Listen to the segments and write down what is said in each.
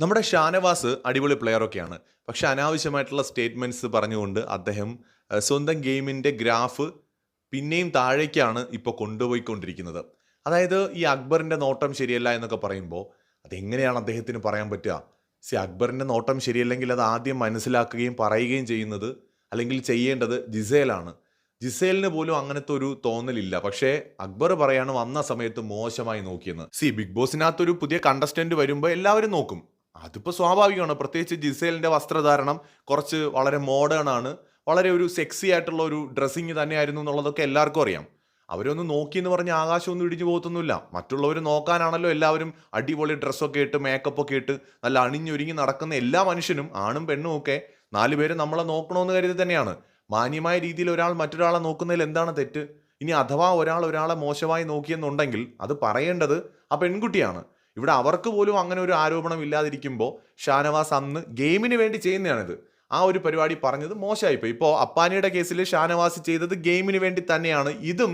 നമ്മുടെ ഷാനവാസ് അടിപൊളി പ്ലെയറൊക്കെയാണ് പക്ഷെ അനാവശ്യമായിട്ടുള്ള സ്റ്റേറ്റ്മെന്റ്സ് പറഞ്ഞുകൊണ്ട് അദ്ദേഹം സ്വന്തം ഗെയിമിന്റെ ഗ്രാഫ് പിന്നെയും താഴേക്കാണ് ഇപ്പോൾ കൊണ്ടുപോയിക്കൊണ്ടിരിക്കുന്നത്. അതായത് ഈ അക്ബറിന്റെ നോട്ടം ശരിയല്ല എന്നൊക്കെ പറയുമ്പോൾ അതെങ്ങനെയാണ് അദ്ദേഹത്തിന് പറയാൻ പറ്റുക? സി അക്ബറിന്റെ നോട്ടം ശരിയല്ലെങ്കിൽ അത് ആദ്യം മനസ്സിലാക്കുകയും പറയുകയും ചെയ്യുന്നത് അല്ലെങ്കിൽ ചെയ്യേണ്ടത് ജിസേലാണ്. ജിസേലിന് പോലും അങ്ങനത്തെ ഒരു തോന്നലില്ല. പക്ഷേ അക്ബർ പറയാണ് വന്ന സമയത്ത് മോശമായി നോക്കിയെന്ന്. സി ബിഗ് ബോസിനകത്തൊരു പുതിയ കണ്ടസ്റ്റന്റ് വരുമ്പോൾ എല്ലാവരും നോക്കും. അതിപ്പോൾ സ്വാഭാവികമാണ്. പ്രത്യേകിച്ച് ജിസേലിന്റെ വസ്ത്രധാരണം കുറച്ച് വളരെ മോഡേൺ ആണ്. വളരെ ഒരു സെക്സി ആയിട്ടുള്ള ഒരു ഡ്രസ്സിങ് തന്നെയായിരുന്നു എന്നുള്ളതൊക്കെ എല്ലാവർക്കും അറിയാം. അവരൊന്ന് നോക്കി എന്ന് പറഞ്ഞ് ആകാശമൊന്നും ഇടിഞ്ഞു പോകത്തൊന്നുമില്ല. മറ്റുള്ളവർ നോക്കാനാണല്ലോ എല്ലാവരും അടിപൊളി ഡ്രസ്സൊക്കെ ഇട്ട് മേക്കപ്പ് ഒക്കെ ഇട്ട് നല്ല അണിഞ്ഞൊരുങ്ങി നടക്കുന്ന എല്ലാ മനുഷ്യനും ആണും പെണ്ണും ഒക്കെ നാല് പേര് നമ്മളെ നോക്കണമെന്ന് കരുതി തന്നെയാണ്. മാന്യമായ രീതിയിൽ ഒരാൾ മറ്റൊരാളെ നോക്കുന്നതിൽ എന്താണ് തെറ്റ്? ഇനി അഥവാ ഒരാൾ ഒരാളെ മോശമായി നോക്കിയെന്നുണ്ടെങ്കിൽ അത് പറയേണ്ടത് ആ പെൺകുട്ടിയാണ്. ഇവിടെ അവർക്ക് പോലും അങ്ങനെ ഒരു ആരോപണം ഇല്ലാതിരിക്കുമ്പോൾ ഷാനവാസ് അന്ന് ഗെയിമിന് വേണ്ടി ചെയ്യുന്നതാണിത്. ആ ഒരു പരിപാടി പറഞ്ഞത് മോശമായിപ്പോയി. ഇപ്പോൾ അപ്പാനിയുടെ കേസിൽ ഷാനവാസ് ചെയ്തത് ഗെയിമിന് വേണ്ടി തന്നെയാണ്. ഇതും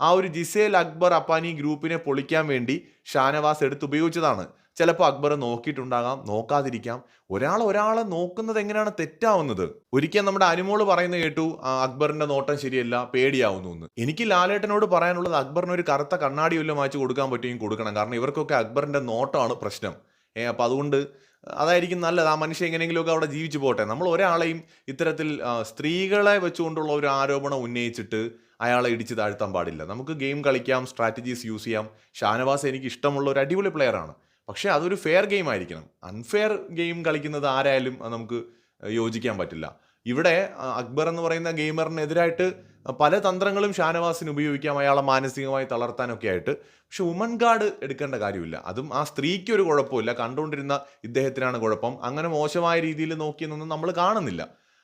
ആ ഒരു ജിസേൽ അക്ബർ അപ്പാനി ഗ്രൂപ്പിനെ പൊളിക്കാൻ വേണ്ടി ഷാനവാസ് എടുത്ത് ഉപയോഗിച്ചതാണ് ചിലപ്പോൾ അക്ബർ നോക്കിയിട്ടുണ്ടാകാം നോക്കാതിരിക്കാം. ഒരാൾ ഒരാളെ നോക്കുന്നത് എങ്ങനെയാണ് തെറ്റാവുന്നത്? ഒരിക്കൽ നമ്മുടെ അനുമോൾ പറയുന്നത് കേട്ടു അക്ബറിന്റെ നോട്ടം ശരിയല്ല പേടിയാവുന്നു എന്ന്. എനിക്ക് ലാലേട്ടനോട് പറയാനുള്ളത് അക്ബറിന് ഒരു കറുത്ത കണ്ണാടി വല്ലതും വായിച്ച് കൊടുക്കാൻ പറ്റുമെങ്കിൽ കൊടുക്കണം. കാരണം ഇവർക്കൊക്കെ അക്ബറിന്റെ നോട്ടമാണ് പ്രശ്നം. ഏ അപ്പം അതുകൊണ്ട് അതായിരിക്കും നല്ലത്. ആ മനുഷ്യൻ എങ്ങനെയെങ്കിലുമൊക്കെ അവിടെ ജീവിച്ചു പോട്ടെ. നമ്മൾ ഒരാളെയും ഇത്തരത്തിൽ സ്ത്രീകളെ വെച്ചുകൊണ്ടുള്ള ഒരു ആരോപണം ഉന്നയിച്ചിട്ട് അയാളെ ഇടിച്ച് താഴ്ത്താൻ പാടില്ല. നമുക്ക് ഗെയിം കളിക്കാം സ്ട്രാറ്റജീസ് യൂസ് ചെയ്യാം. ഷാനവാസ് എനിക്ക് ഇഷ്ടമുള്ള ഒരു അടിപൊളി പ്ലെയറാണ് പക്ഷേ അതൊരു ഫെയർ ഗെയിം ആയിരിക്കണം. അൺഫെയർ ഗെയിം കളിക്കുന്നത് ആരായാലും നമുക്ക് യോജിക്കാൻ പറ്റില്ല. ഇവിടെ അക്ബർ എന്ന് പറയുന്ന ഗെയിമറിനെതിരായിട്ട് പല തന്ത്രങ്ങളും ഷാനവാസിന് ഉപയോഗിക്കാം അയാളെ മാനസികമായി തളർത്താനൊക്കെ ആയിട്ട്. പക്ഷെ ഉമൻ ഗാർഡ് എടുക്കേണ്ട കാര്യമില്ല. അതും ആ സ്ത്രീക്ക് ഒരു കുഴപ്പമില്ല. കണ്ടുകൊണ്ടിരുന്ന ഇദ്ദേഹത്തിനാണ് കുഴപ്പം. അങ്ങനെ മോശമായ രീതിയിൽ നോക്കിയെന്നൊന്നും നമ്മൾ കാണുന്നില്ല.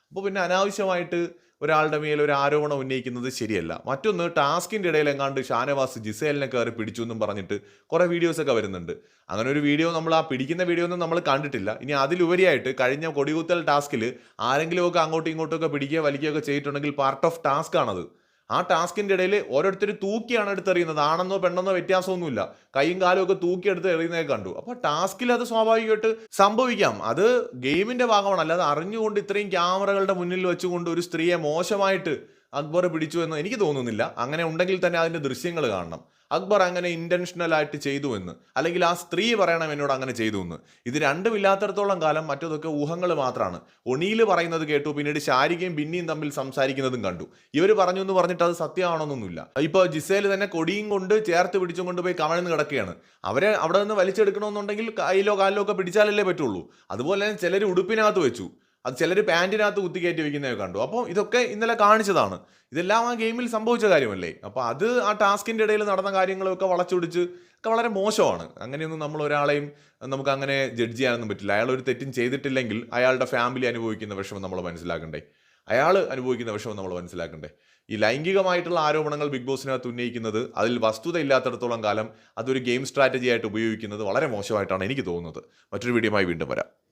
അപ്പോൾ പിന്നെ അനാവശ്യമായിട്ട് ഒരാളുടെ മേൽ ഒരു ആരോപണം ഉന്നയിക്കുന്നത് ശരിയല്ല. മറ്റൊന്ന് ടാസ്കിന്റെ ഇടയിൽ എങ്ങാണ്ട് ഷാനവാസ് ജിസേലിനെ കയറി പിടിച്ചു എന്നും പറഞ്ഞിട്ട് കുറേ വീഡിയോസ് ഒക്കെ വരുന്നുണ്ട്. അങ്ങനെ ഒരു വീഡിയോ നമ്മൾ ആ പിടിക്കുന്ന വീഡിയോ ഒന്നും നമ്മൾ കണ്ടിട്ടില്ല. ഇനി അതിലുപരിയായിട്ട് കഴിഞ്ഞ കൊടികുത്തൽ ടാസ്കിൽ ആരെങ്കിലുമൊക്കെ അങ്ങോട്ടും ഇങ്ങോട്ടും ഒക്കെ പിടിക്കുക വലിക്കുകയൊക്കെ ചെയ്തിട്ടുണ്ടെങ്കിൽ പാർട്ട് ഓഫ് ടാസ്ക് ആണത്. ആ ടാസ്കിന്റെ ഇടയിൽ ഓരോരുത്തർ തൂക്കിയാണ് എടുത്തെറിയുന്നത്. ആണെന്നോ പെണ്ണെന്നോ വ്യത്യാസമൊന്നുമില്ല. കൈയും കാലും ഒക്കെ തൂക്കി എടുത്ത് എറിയുന്നതൊക്കെ കണ്ടു. അപ്പോൾ ടാസ്കിൽ അത് സ്വാഭാവികമായിട്ട് സംഭവിക്കാം. അത് ഗെയിമിന്റെ ഭാഗമാണ്. അല്ലാതെ അറിഞ്ഞുകൊണ്ട് ഇത്രയും ക്യാമറകളുടെ മുന്നിൽ വെച്ചുകൊണ്ട് ഒരു സ്ത്രീയെ മോശമായിട്ട് അക്ബർ പിടിച്ചു എന്ന് എനിക്ക് തോന്നുന്നില്ല. അങ്ങനെ ഉണ്ടെങ്കിൽ തന്നെ അതിന്റെ ദൃശ്യങ്ങൾ കാണണം. അക്ബർ അങ്ങനെ ഇന്റൻഷണൽ ആയിട്ട് ചെയ്തു എന്ന്. അല്ലെങ്കിൽ ആ സ്ത്രീ പറയണം എന്നോട് അങ്ങനെ ചെയ്തു എന്ന്. ഇത് രണ്ടും ഇല്ലാത്തടത്തോളം കാലം മറ്റതൊക്കെ ഊഹങ്ങൾ മാത്രമാണ് ഒണിയിൽ പറയുന്നത് കേട്ടു പിന്നീട് ശാരികയും ബിന്നിയും തമ്മിൽ സംസാരിക്കുന്നതും കണ്ടു. ഇവർ പറഞ്ഞു എന്ന് പറഞ്ഞിട്ട് അത് സത്യമാണോന്നൊന്നുമില്ല. ഇപ്പോൾ ജിസേൽ തന്നെ കൊടിയും കൊണ്ട് ചേർത്ത് പിടിച്ചും കൊണ്ടുപോയി കമഴ്ന്ന് കിടക്കുകയാണ്. അവരെ അവിടെ നിന്ന് വലിച്ചെടുക്കണമെന്നുണ്ടെങ്കിൽ കയ്യിലോ കാലിലോ ഒക്കെ പിടിച്ചാലല്ലേ പറ്റുള്ളൂ. അതുപോലെ തന്നെ ചിലർ ഉടുപ്പിനകത്ത് വെച്ചു. അത് ചിലർ പാന്റിനകത്ത് കുത്തിക്കയറ്റി വെക്കുന്നതൊക്കെ കണ്ടു. അപ്പോൾ ഇതൊക്കെ ഇന്നലെ കാണിച്ചതാണ്. ഇതെല്ലാം ആ ഗെയിമിൽ സംഭവിച്ച കാര്യമല്ലേ? അപ്പോൾ അത് ആ ടാസ്കിന്റെ ഇടയിൽ നടന്ന കാര്യങ്ങളൊക്കെ വളച്ചൊടിച്ച് ഒക്കെ വളരെ മോശമാണ്. അങ്ങനെയൊന്നും നമ്മൾ ഒരാളെയും നമുക്ക് അങ്ങനെ ജഡ്ജ് ചെയ്യാനൊന്നും പറ്റില്ല. അയാൾ ഒരു തെറ്റും ചെയ്തിട്ടില്ലെങ്കിൽ അയാളുടെ ഫാമിലി അനുഭവിക്കുന്ന വിഷമം നമ്മൾ മനസ്സിലാക്കണ്ടേ? അയാൾ അനുഭവിക്കുന്ന വിഷമം നമ്മൾ മനസ്സിലാക്കണ്ടേ? ഈ ലൈംഗികമായിട്ടുള്ള ആരോപണങ്ങൾ ബിഗ് ബോസിനകത്ത് ഉന്നയിക്കുന്നത് അതിൽ വസ്തുത ഇല്ലാത്തടത്തോളം കാലം അതൊരു ഗെയിം സ്ട്രാറ്റജി ആയിട്ട് ഉപയോഗിക്കുന്നത് വളരെ മോശമായിട്ടാണ് എനിക്ക് തോന്നുന്നത്. മറ്റൊരു വീഡിയോയുമായി വീണ്ടും വരാം.